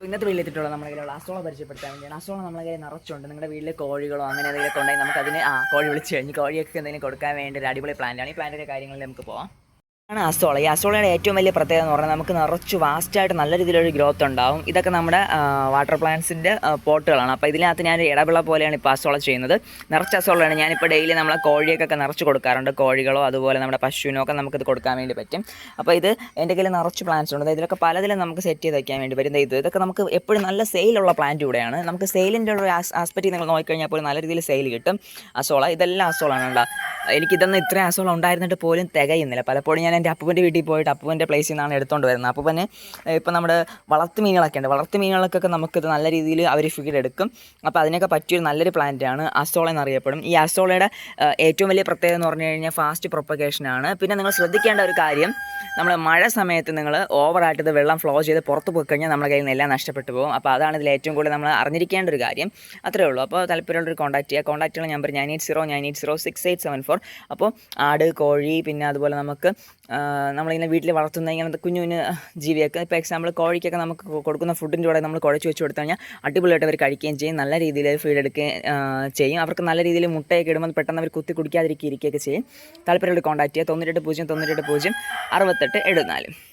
ഇന്നത്തെ വീട്ടിലെത്തിയിട്ടുള്ള നമ്മുടെ കയ്യിലുള്ള അസോള പരിചയപ്പെടുത്താൻ വേണ്ടിയാണ്. അസോള നമ്മുടെ കയ്യിൽ നിറച്ചുണ്ട്. നിങ്ങളുടെ വീട്ടിലെ കോഴികളോ അങ്ങനെ എന്തെങ്കിലും ഉണ്ടെങ്കിൽ നമുക്ക് അതിന് ആ കോഴി വിളിച്ച് കഴിഞ്ഞ് കോഴിയൊക്കെ എന്തെങ്കിലും കൊടുക്കാൻ വേണ്ടി ഒരു അടിപൊളി പ്ലാന്റാണ് ഈ പ്ലാന്റിന്റെ കാര്യങ്ങളിൽ നമുക്ക് പോവാം. ആണ് അസോള ഈ ഏറ്റവും വലിയ പ്രത്യേകത എന്ന് പറഞ്ഞാൽ നമുക്ക് നിറച്ച് വാസ്റ്റായിട്ട് നല്ല രീതിയിലൊരു ഗ്രോത്ത് ഉണ്ടാവും. ഇതൊക്കെ നമ്മുടെ വാട്ടർ പ്ലാന്റ്സിന്റെ പോട്ടുകളാണ്. അപ്പോൾ ഇതിനകത്ത് ഞാൻ ഇടവിള പോലെയാണ് ഇപ്പോൾ അസോള ചെയ്യുന്നത്. നിറച്ച് അസോളയാണ് ഞാനിപ്പോൾ ഡെയിലി നമ്മളെ കോഴിയൊക്കെ നിറച്ച് കൊടുക്കാറുണ്ട്. കോഴികളോ അതുപോലെ നമ്മുടെ പശുവിനോ ഒക്കെ നമുക്കിത് കൊടുക്കാൻ വേണ്ടി പറ്റും. അപ്പോൾ ഇത് എന്റെ കയ്യിൽ നിറച്ച് പ്ലാന്റ്സ് ഉണ്ട്. ഇതിലൊക്കെ പലതിലും നമുക്ക് സെറ്റ് ചെയ്ത് വയ്ക്കാൻ വേണ്ടി പറ്റും. ഇത് ഇതൊക്കെ നമുക്ക് എപ്പോഴും നല്ല സെയിലുള്ള പ്ലാന്റ് കൂടെയാണ് നമുക്ക് സെയിലിന്റെ ഒരു ആസ്പെക്റ്റ് നിങ്ങൾ നോക്കിക്കഴിഞ്ഞാൽ പോലും നല്ല രീതിയിൽ സെയിൽ കിട്ടും. അസോള ഇതെല്ലാം അസോളാണ് ഉണ്ടോ എനിക്കിതൊന്നും ഇത്രയും അസോള ഉണ്ടായിരുന്നിട്ട് പോലും തികയുന്നില്ല. പലപ്പോഴും ഞാൻ എന്റെ അപ്പൂപ്പന്റെ വീട്ടിൽ പോയിട്ട് അപ്പൂപ്പന്റെ പ്ലേസിൽ നിന്നാണ് എടുത്തുകൊണ്ട് വരുന്നത്. അപ്പൂപ്പന് ഇപ്പം നമ്മുടെ വളർത്തു മീനുകളൊക്കെ ഉണ്ട്. വളർത്തു മീനുകൾക്കൊക്കെ നമുക്കിത് നല്ല രീതിയിൽ അവർ ഫീഡ് എടുക്കും. അപ്പോൾ അതിനൊക്കെ പറ്റിയൊരു നല്ലൊരു പ്ലാന്റാണ് അസോള എന്നറിയപ്പെടും. ഈ അസോളയുടെ ഏറ്റവും വലിയ പ്രത്യേകത എന്ന് പറഞ്ഞു കഴിഞ്ഞാൽ ഫാസ്റ്റ് പ്രൊപ്പഗേഷനാണ് പിന്നെ നിങ്ങൾ ശ്രദ്ധിക്കേണ്ട ഒരു കാര്യം നമ്മൾ മഴ സമയത്ത് നിങ്ങൾ ഓവറായിട്ട് ഇത് വെള്ളം ഫ്ലോ ചെയ്ത് പുറത്ത് പോയി കഴിഞ്ഞാൽ നമ്മുടെ കയ്യിൽ നിന്ന് എല്ലാം നഷ്ടപ്പെട്ടു പോകും. അപ്പോൾ അതാണ് ഇതിൽ ഏറ്റവും കൂടുതൽ നമ്മൾ അറിഞ്ഞിരിക്കേണ്ട ഒരു കാര്യം. അത്രേ ഉള്ളൂ. അപ്പോൾ താല്പര്യമുള്ളൊരു കോൺടാക്റ്റ് ചെയ്യുക കോൺടാക്റ്റ് ചെയ്യുന്ന number nine eight zero nine eight zero six eight seven four അപ്പോൾ ആട് കോഴി പിന്നെ അതുപോലെ നമുക്ക് നമ്മളിങ്ങനെ വീട്ടിൽ വളർത്തുന്ന ഇങ്ങനത്തെ കുഞ്ഞു കുഞ്ഞു ജീവിയൊക്കെ ഇപ്പോൾ എക്സാമ്പിൾ കോഴിക്കൊക്കെ നമുക്ക് കൊടുക്കുന്ന ഫുഡിന്റെ കൂടെ നമ്മൾ കുഴച്ച് വെച്ച് കൊടുത്തു കഴിഞ്ഞാൽ അടിപൊളിയായിട്ട് അവർ കഴിക്കുകയും ചെയ്യും. നല്ല രീതിയിൽ ഫീഡ് എടുക്കുകയും ചെയ്യും. അവർക്ക് നല്ല രീതിയിൽ മുട്ടയൊക്കെ ഇടുമ്പോൾ പെട്ടെന്ന് അവർ കുത്തി കുടിക്കാതിരിക്കുകയൊക്കെ ചെയ്യും. താല്പര്യമുള്ള കോൺടാക്ട് ചെയ്യുക. തൊണ്ണൂറ്റെട്ട് പൂജ്യം തൊണ്ണൂറ്റെട്ട് പൂജ്യം അറുപത്തെട്ട് എഴുപത്തിനാല്.